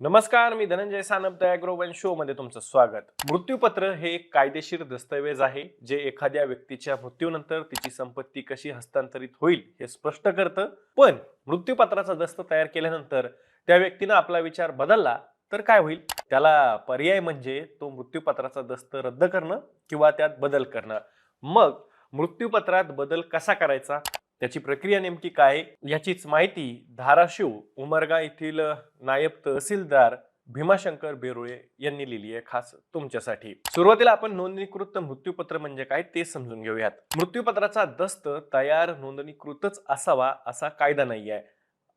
नमस्कार मी Dhananjay Sanap one show मध्ये तुमचं स्वागत. मृत्यूपत्र हे एक कायदेशीर दस्तऐवज आहे जे एखाद्या व्यक्तीच्या मृत्यूनंतर तिची संपत्ती कशी हस्तांतरित होईल हे स्पष्ट करतं. पण मृत्यूपत्राचा दस्त तयार केल्यानंतर त्या व्यक्तीनं आपला विचार बदलला तर काय होईल? त्याला पर्याय म्हणजे तो मृत्यूपत्राचा दस्त रद्द करणं किंवा त्यात बदल करणं. मग मृत्यूपत्रात बदल कसा करायचा? त्याची प्रक्रिया नेमकी काय? याचीच माहिती धाराशिव उमरगा येथील नायब तहसीलदार भीमाशंकर बेरुळे यांनी लिहिली आहे खास तुमच्यासाठी. सुरुवातीला आपण नोंदणीकृत मृत्यूपत्र म्हणजे काय ते समजून घेऊयात. मृत्यूपत्राचा दस्त तयार नोंदणीकृतच असावा असा कायदा नाही आहे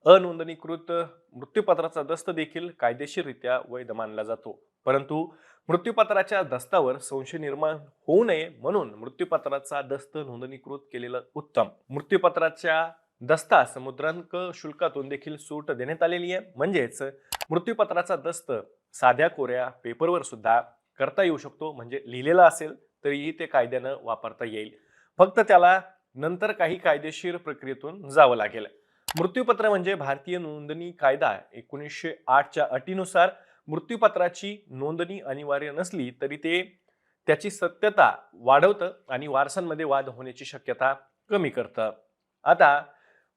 अनोंदणीकृत मृत्यूपत्राचा दस्त देखील कायदेशीररित्या वैध मानला जातो. परंतु मृत्यूपत्राच्या दस्तावर संशय निर्माण होऊ नये म्हणून मृत्यूपत्राचा दस्त नोंदणीकृत केलेलं उत्तम. मृत्यूपत्राच्या दस्ता समुद्रांक शुल्कातून देखील सूट देण्यात आलेली आहे. म्हणजेच मृत्यूपत्राचा दस्त साध्या कोऱ्या पेपरवर सुद्धा करता येऊ शकतो. म्हणजे लिहिलेला असेल तरीही ते कायद्यानं वापरता येईल. फक्त त्याला नंतर काही कायदेशीर प्रक्रियेतून जावं लागेल. मृत्यूपत्र म्हणजे भारतीय नोंदणी कायदा एकोणीसशे आठच्या अटीनुसार मृत्यूपत्राची नोंदणी अनिवार्य नसली तरी ते त्याची सत्यता वाढवतं आणि वारसांमध्ये वाद होण्याची शक्यता कमी करतं. आता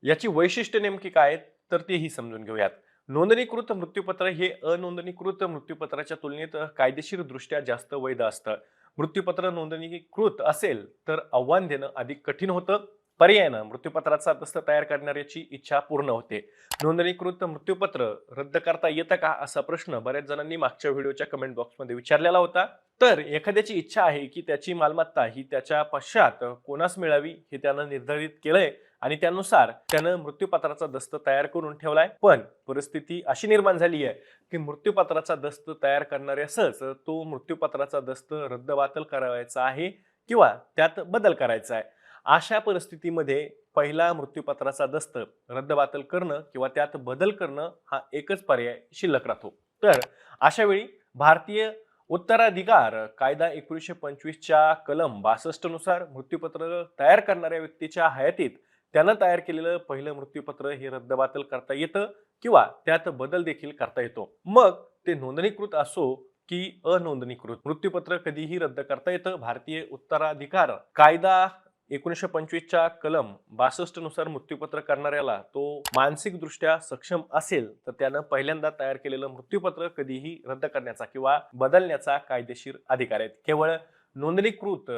याची वैशिष्ट्य नेमकी काय आहेत? तर तेही समजून घेऊयात. नोंदणीकृत मृत्यूपत्र हे अनोंदणीकृत मृत्यूपत्राच्या तुलनेत कायदेशीर दृष्ट्या जास्त वैध असतं. मृत्यूपत्र नोंदणीकृत असेल तर आव्हान देणं अधिक कठीण होतं. पर्यायानं मृत्यूपत्राचा दस्त तयार करणाऱ्याची इच्छा पूर्ण होते. नोंदणीकृत मृत्यूपत्र रद्द करता येतं का असा प्रश्न बऱ्याच जणांनी मागच्या व्हिडिओच्या कमेंट बॉक्समध्ये विचारलेला होता. तर एखाद्याची इच्छा आहे की त्याची मालमत्ता ही त्याच्या पश्चात कोणास मिळावी हे त्यानं निर्धारित केलंय आणि त्यानुसार त्यानं मृत्यूपत्राचा दस्त तयार करून ठेवलाय. पण परिस्थिती अशी निर्माण झाली आहे की मृत्यूपत्राचा दस्त तयार करणाऱ्यासच तो मृत्यूपत्राचा दस्त रद्दबातल करावायचा आहे किंवा त्यात बदल करायचा आहे. अशा परिस्थितीमध्ये पहिला मृत्यूपत्राचा दस्त रद्दबातल करणं किंवा त्यात बदल करणं हा एकच पर्याय शिल्लक राहतो. तर अशा वेळी भारतीय उत्तराधिकार कायदा एकोणीसशे पंचवीसच्या कलम बासष्टनुसार मृत्यूपत्र तयार करणाऱ्या व्यक्तीच्या हयातीत त्यानं तयार केलेलं पहिलं मृत्यूपत्र हे रद्दबातल करता येतं किंवा त्यात बदल देखील करता येतो. मग ते नोंदणीकृत असो की अनोंदणीकृत. मृत्यूपत्र कधीही रद्द करता येतं. भारतीय उत्तराधिकार कायदा एकोणीसशे पंचवीसच्या कलम बासष्टनुसार मृत्यूपत्र करणाऱ्याला तो मानसिकदृष्ट्या सक्षम असेल तर त्यानं पहिल्यांदा तयार केलेलं मृत्यूपत्र कधीही रद्द करण्याचा किंवा बदलण्याचा कायदेशीर अधिकार आहे. केवळ नोंदणीकृत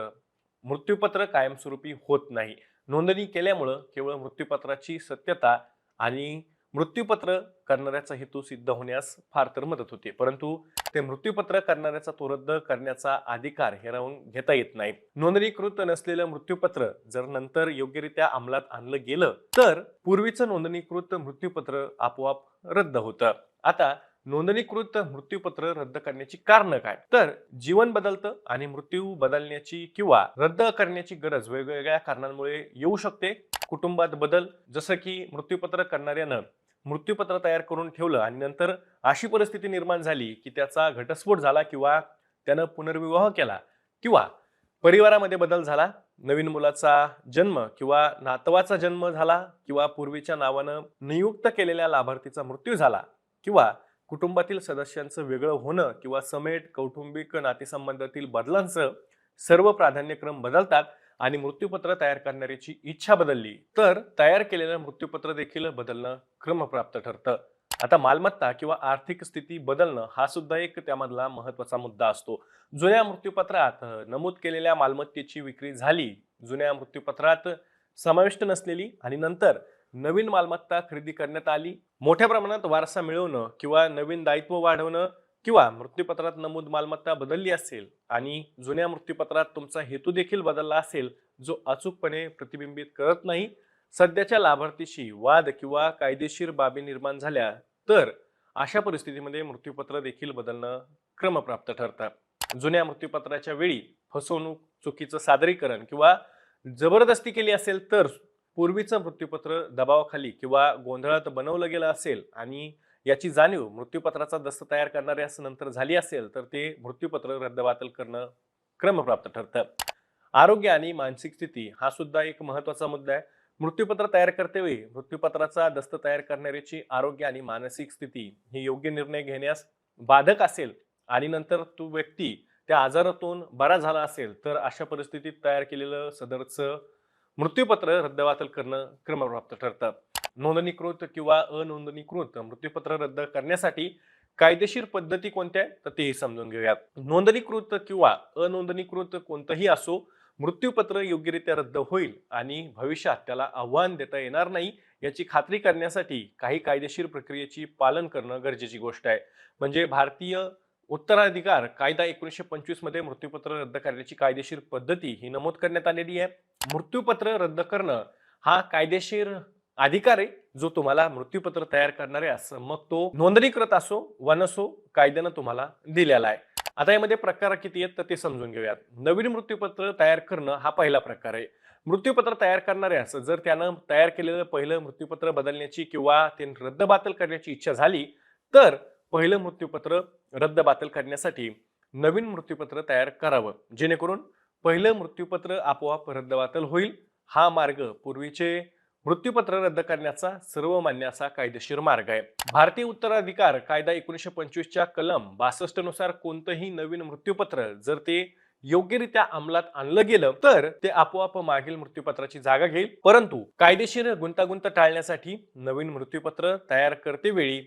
मृत्यूपत्र कायमस्वरूपी होत नाही. नोंदणी केल्यामुळं केवळ मृत्यूपत्राची सत्यता आणि मृत्यूपत्र करणाऱ्याचा हेतू सिद्ध होण्यास फार तर मदत होते. परंतु ते मृत्यूपत्र करणाऱ्याचा तो रद्द करण्याचा अधिकार हिरावून घेता येत नाही. नोंदणीकृत नसलेलं मृत्यूपत्र जर नंतर योग्यरित्या अंमलात आणलं गेलं तर पूर्वीचं नोंदणीकृत मृत्यूपत्र आपोआप रद्द होतं. आता नोंदणीकृत मृत्यूपत्र रद्द करण्याची कारण काय? तर जीवन बदलतं आणि मृत्यू बदलण्याची किंवा रद्द करण्याची गरज वेगवेगळ्या कारणांमुळे येऊ शकते. कुटुंबात बदल जसं की मृत्यूपत्र करणाऱ्यानं मृत्यूपत्र तयार करून ठेवलं आणि नंतर अशी परिस्थिती निर्माण झाली की त्याचा घटस्फोट झाला किंवा त्यानं पुनर्विवाह केला किंवा परिवारामध्ये बदल झाला नवीन मुलाचा जन्म किंवा नातवाचा जन्म झाला किंवा पूर्वीच्या नावानं नियुक्त केलेल्या लाभार्थीचा मृत्यू झाला किंवा कुटुंबातील सदस्यांचं वेगळं होणं किंवा समेट कौटुंबिक नातेसंबंधातील बदलांचं सर्व प्राधान्यक्रम बदलतात आणि मृत्यूपत्र तयार करणाऱ्याची इच्छा बदलली. तर तयार केलेलं मृत्यूपत्र देखील बदलणं क्रमप्राप्त ठरतं. आता मालमत्ता किंवा आर्थिक स्थिती बदलणं हा सुद्धा एक त्यामधला महत्त्वाचा मुद्दा असतो. जुन्या मृत्यूपत्रात नमूद केलेल्या मालमत्तेची विक्री झाली. जुन्या मृत्यूपत्रात समाविष्ट नसलेली आणि नंतर नवीन मालमत्ता खरेदी करण्यात आली. मोठ्या प्रमाणात वारसा मिळवणं किंवा नवीन दायित्व वाढवणं किंवा मृत्यूपत्रात नमूद मालमत्ता बदलली असेल आणि जुन्या मृत्यूपत्रात तुमचा हेतू देखील बदलला असेल जो अचूकपणे प्रतिबिंबित करत नाही सध्याच्या लाभार्थीशी वाद किंवा कायदेशीर बाबी निर्माण झाल्या तर अशा परिस्थितीमध्ये मृत्यूपत्र देखील बदलणं क्रमप्राप्त ठरतं. जुन्या मृत्यूपत्राच्या वेळी फसवणूक चुकीचं सादरीकरण किंवा जबरदस्ती केली असेल तर पूर्वीचं मृत्यूपत्र दबावाखाली किंवा गोंधळात बनवलं गेलं असेल आणि याची जाणीव मृत्यूपत्राचा दस्त तयार करणाऱ्यास नंतर झाली असेल तर ते मृत्यूपत्र रद्दबातल करणं क्रमप्राप्त ठरतं. आरोग्य आणि मानसिक स्थिती हा सुद्धा एक महत्त्वाचा मुद्दा आहे. मृत्यूपत्र तयार करतेवेळी मृत्यूपत्राचा दस्त तयार करणाऱ्याची आरोग्य आणि मानसिक स्थिती ही योग्य निर्णय घेण्यास बाधक असेल आणि नंतर तो व्यक्ती त्या आजारातून बरा झाला असेल तर अशा परिस्थितीत तयार केलेलं सदरचं मृत्यूपत्र रद्दबातल करणं क्रमप्राप्त ठरतं. नोंदणीकृत किंवा अनोंदणीकृत मृत्यूपत्र रद्द करण्यासाठी कायदेशीर पद्धती कोणत्या आहेत? तर तेही समजून घेऊयात. नोंदणीकृत किंवा अनोंदणीकृत कोणतंही असो मृत्यूपत्र योग्यरित्या रद्द होईल आणि भविष्यात त्याला आव्हान देता येणार नाही याची खात्री करण्यासाठी काही कायदेशीर प्रक्रियेची पालन करणं गरजेची गोष्ट आहे. म्हणजे भारतीय उत्तराधिकार कायदा एकोणीसशे पंचवीसमध्ये मृत्यूपत्र रद्द करण्याची कायदेशीर पद्धती ही नमूद करण्यात आलेली आहे. मृत्यूपत्र रद्द करणं हा कायदेशीर अधिकार आहे जो तुम्हाला मृत्यूपत्र तयार करणारे असं. मग तो नोंदणीकृत असो वा नसो कायद्यानं तुम्हाला दिलेला आहे. आता यामध्ये प्रकार किती आहेत तर ते समजून घेऊयात. नवीन मृत्यूपत्र तयार करणं हा पहिला प्रकार आहे. मृत्यूपत्र तयार करणाऱ्यास जर त्यानं तयार केलेलं पहिलं मृत्यूपत्र बदलण्याची किंवा ते रद्दबातल करण्याची इच्छा झाली तर पहिलं मृत्यूपत्र रद्दबातल करण्यासाठी नवीन मृत्यूपत्र तयार करावं. जेणेकरून पहिलं मृत्यूपत्र आपोआप रद्दबातल होईल. हा मार्ग पूर्वीचे मृत्यूपत्र रद्द करण्याचा सर्वमान्य असा कायदेशीर मार्ग आहे. भारतीय उत्तराधिकार कायदा एकोणीसशे पंचवीसच्या कलम बासष्टनुसार कोणतंही नवीन मृत्यूपत्र जर ते योग्यरित्या अंमलात आणलं गेलं तर ते आपोआप मागील मृत्यूपत्राची जागा घेईल. परंतु कायदेशीर गुंतागुंत टाळण्यासाठी नवीन मृत्यूपत्र तयार करते वेळी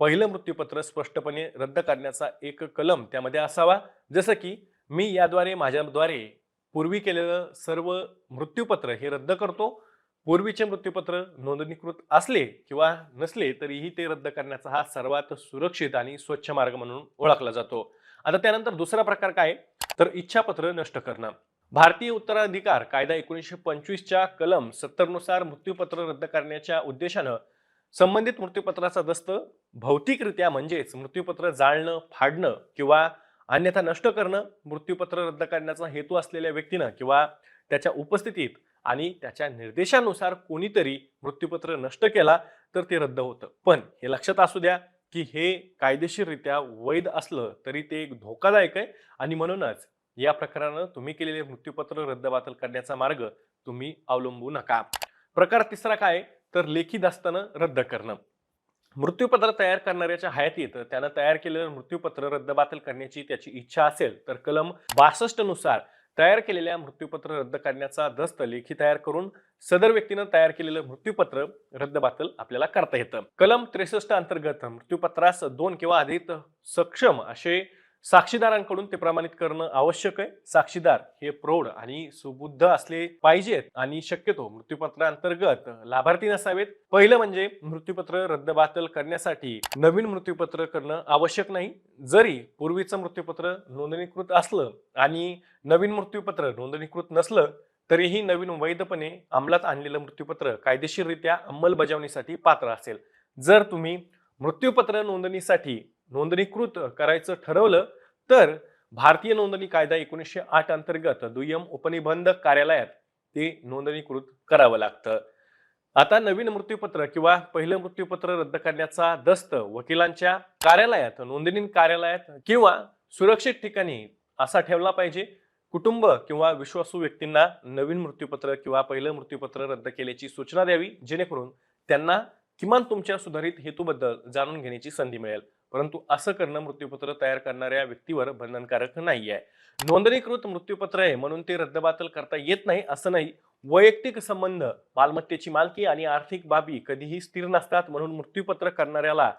पहिलं मृत्यूपत्र स्पष्टपणे रद्द करण्याचा एक कलम त्यामध्ये असावा. जसं की मी याद्वारे माझ्याद्वारे पूर्वी केलेलं सर्व मृत्यूपत्र हे रद्द करतो. पूर्वीचे मृत्यूपत्र नोंदणीकृत असले किंवा नसले तरीही ते रद्द करण्याचा हा सर्वात सुरक्षित आणि स्वच्छ मार्ग म्हणून ओळखला जातो. आता त्यानंतर दुसरा प्रकार काय? तर इच्छापत्र नष्ट करणं. भारतीय उत्तराधिकार कायदा एकोणीसशे पंचवीसच्या कलम सत्तरनुसार मृत्यूपत्र रद्द करण्याच्या उद्देशानं संबंधित मृत्यूपत्राचा दस्त भौतिकरित्या म्हणजेच मृत्यूपत्र जाळणं फाडणं किंवा अन्यथा नष्ट करणं मृत्यूपत्र रद्द करण्याचा हेतू असलेल्या व्यक्तीनं किंवा त्याच्या उपस्थितीत आणि त्याच्या निर्देशानुसार कोणीतरी मृत्यूपत्र नष्ट केला तर ते रद्द होतं. पण हे लक्षात असू द्या की हे कायदेशीररित्या वैध असलं तरी ते एक धोकादायक आहे आणि म्हणूनच या प्रकारानं तुम्ही केलेले मृत्यूपत्र रद्दबातल करण्याचा मार्ग तुम्ही अवलंबू नका. प्रकार तिसरा काय? तर लेखी दास्तानं रद्द करणं. मृत्यूपत्र तयार करणाऱ्याच्या हयातीत त्यानं तयार केलेलं मृत्यूपत्र रद्दबातल करण्याची त्याची इच्छा असेल तर कलम बासष्टनुसार तयार केलेल्या मृत्यूपत्र रद्द करण्याचा दस्त लेखी तयार करून सदर व्यक्तीनं तयार केलेलं मृत्यूपत्र रद्दबातल आपल्याला करता येतं. कलम त्रेसष्ट अंतर्गत मृत्यूपत्रास दोन किंवा अधिक सक्षम असे साक्षीदारांकडून ते प्रमाणित करणं आवश्यक आहे. साक्षीदार हे प्रौढ आणि सुबुद्ध असले पाहिजेत आणि शक्यतो मृत्यूपत्रांतर्गत लाभार्थी नसावेत. पहिलं म्हणजे मृत्यूपत्र रद्दबातल करण्यासाठी नवीन मृत्यूपत्र करणं आवश्यक नाही. जरी पूर्वीचं मृत्यूपत्र नोंदणीकृत असलं आणि नवीन मृत्यूपत्र नोंदणीकृत नसलं तरीही नवीन वैधपणे अंमलात आणलेलं मृत्यूपत्र कायदेशीररित्या अंमलबजावणीसाठी पात्र असेल. जर तुम्ही मृत्यूपत्र नोंदणीसाठी नोंदणीकृत करायचं ठरवलं तर भारतीय नोंदणी कायदा एकोणीसशे आठ अंतर्गत दुय्यम उपनिबंध कार्यालयात ते नोंदणीकृत करावं लागतं. आता नवीन मृत्यूपत्र किंवा पहिलं मृत्यूपत्र रद्द करण्याचा दस्त वकिलांच्या कार्यालयात नोंदणी कार्यालयात किंवा सुरक्षित ठिकाणी असा ठेवला पाहिजे. कुटुंब किंवा विश्वासू व्यक्तींना नवीन मृत्यूपत्र किंवा पहिलं मृत्यूपत्र रद्द केल्याची सूचना द्यावी जेणेकरून त्यांना किमान तुमच्या सुधारित हेतूबद्दल जाणून घेण्याची संधी मिळेल. परंतु असं करणं मृत्यूपत्र तयार करणाऱ्या व्यक्तीवर बंधनकारक नाही आहे नोंदणीकृत मृत्यूपत्र आहे म्हणून ते रद्दबातल करता येत नाही असं नाही. वैयक्तिक संबंध मालमत्तेची मालकी आणि आर्थिक बाबी कधीही स्थिर नसतात म्हणून मृत्यूपत्र करणाऱ्याला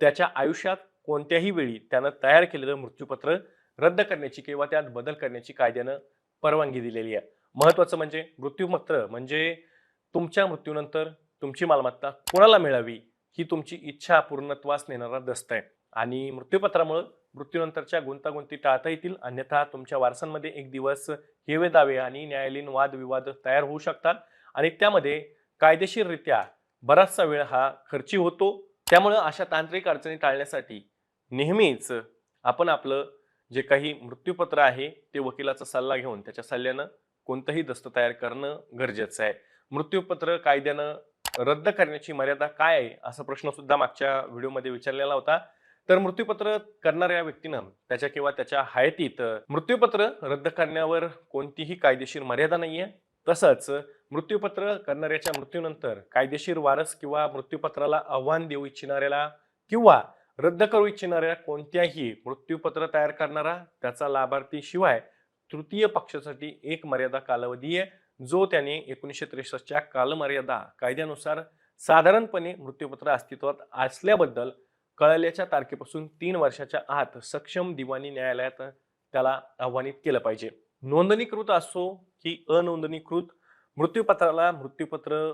त्याच्या आयुष्यात कोणत्याही वेळी त्यानं तयार केलेलं मृत्यूपत्र रद्द करण्याची किंवा त्यात बदल करण्याची कायद्यानं परवानगी दिलेली आहे. महत्वाचं म्हणजे मृत्यूपत्र म्हणजे तुमच्या मृत्यूनंतर तुमची मालमत्ता कोणाला मिळावी? ही तुमची इच्छा पूर्णत्वास नेणारा दस्त आहे. आणि मृत्यूपत्रामुळं मृत्यूनंतरच्या गुंतागुंती टाळता येतील. अन्यथा तुमच्या वारसांमध्ये एक दिवस हेवे दावे आणि न्यायालयीन वादविवाद तयार होऊ शकतात. आणि त्यामध्ये कायदेशीररित्या बराचसा वेळ हा खर्ची होतो. त्यामुळं अशा तांत्रिक अडचणी टाळण्यासाठी नेहमीच आपण आपलं जे काही मृत्यूपत्र आहे ते वकिलाचा सल्ला घेऊन त्याच्या सल्ल्यानं कोणतंही दस्त तयार करणं गरजेचं आहे. मृत्यूपत्र कायद्यानं रद्द करण्याची मर्यादा काय आहे असा प्रश्न सुद्धा मागच्या व्हिडिओमध्ये विचारलेला होता. तर मृत्यूपत्र करणाऱ्या व्यक्तीनं त्याच्या किंवा त्याच्या हयातीत मृत्यूपत्र रद्द करण्यावर कोणतीही कायदेशीर मर्यादा नाहीये. तसंच मृत्यूपत्र करणाऱ्याच्या मृत्यूनंतर कायदेशीर वारस किंवा मृत्यूपत्राला आव्हान देऊ इच्छिणाऱ्याला किंवा रद्द करू इच्छिणाऱ्या कोणत्याही मृत्यूपत्र तयार करणारा त्याचा लाभार्थी शिवाय तृतीय पक्षासाठी एक मर्यादा कालावधी आहे. जो त्याने एकोणीसशे त्रेसष्टच्या कालमर्यादा कायद्यानुसार साधारणपणे मृत्यूपत्र अस्तित्वात असल्याबद्दल कळल्याच्या तारखेपासून तीन वर्षाच्या आत सक्षम दिवाणी न्यायालयात त्याला आव्हानित केलं पाहिजे. नोंदणीकृत असो की अनोंदणीकृत मृत्यूपत्राला मृत्यूपत्र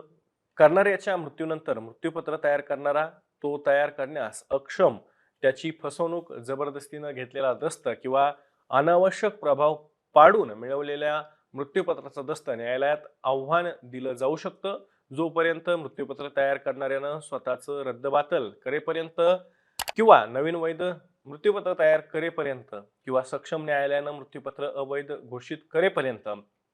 करणाऱ्याच्या मृत्यूनंतर मृत्यूपत्र तयार करणारा तो तयार करण्यास अक्षम त्याची फसवणूक जबरदस्तीनं घेतलेला दस्त किंवा अनावश्यक प्रभाव पाडून मिळवलेल्या मृत्यूपत्राचं दस्त न्यायालयात आव्हान दिलं जाऊ शकतं. जोपर्यंत मृत्यूपत्र तयार करणाऱ्यानं स्वतःचं रद्दबातल करेपर्यंत किंवा नवीन वैध मृत्यूपत्र तयार करेपर्यंत किंवा सक्षम न्यायालयानं मृत्यूपत्र अवैध घोषित करेपर्यंत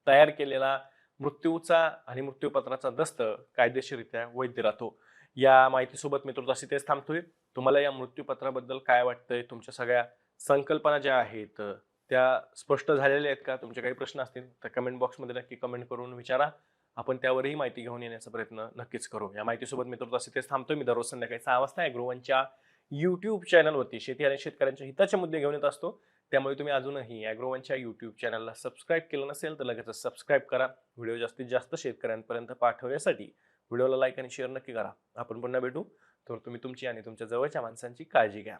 तयार केलेला मृत्यूचा आणि मृत्यूपत्राचा दस्त कायदेशीररित्या वैध राहतो. या माहितीसोबत मी तुझा तेच थांबतोय. तुम्हाला या मृत्यूपत्राबद्दल काय वाटतंय? तुमच्या सगळ्या संकल्पना ज्या आहेत त्या स्पष्ट झालेल्या आहेत का? तुमचे काही प्रश्न असतील तर कमेंट बॉक्समध्ये नक्की कमेंट करून विचारा. आपण त्यावरही माहिती घेऊन येण्याचा प्रयत्न नक्कीच करू. या माहितीसोबत मित्र तसे तेच थांबतो मी दररोज संध्याकाळी सहा वाजता ॲग्रोवनच्या युट्यूब चॅनलवरती शेती आणि शेतकऱ्यांच्या हिताचे मुद्दे घेऊन येत असतो. त्यामुळे तुम्ही अजूनही ॲग्रोवनच्या युट्यूब चॅनलला सबस्क्राईब केलं नसेल तर लगेच सबस्क्राईब करा. व्हिडिओ जास्तीत जास्त शेतकऱ्यांपर्यंत पाठवण्यासाठी व्हिडिओला लाईक आणि शेअर नक्की करा. आपण पुन्हा भेटू. तर तुम्ही तुमची आणि तुमच्या जवळच्या माणसांची काळजी घ्या.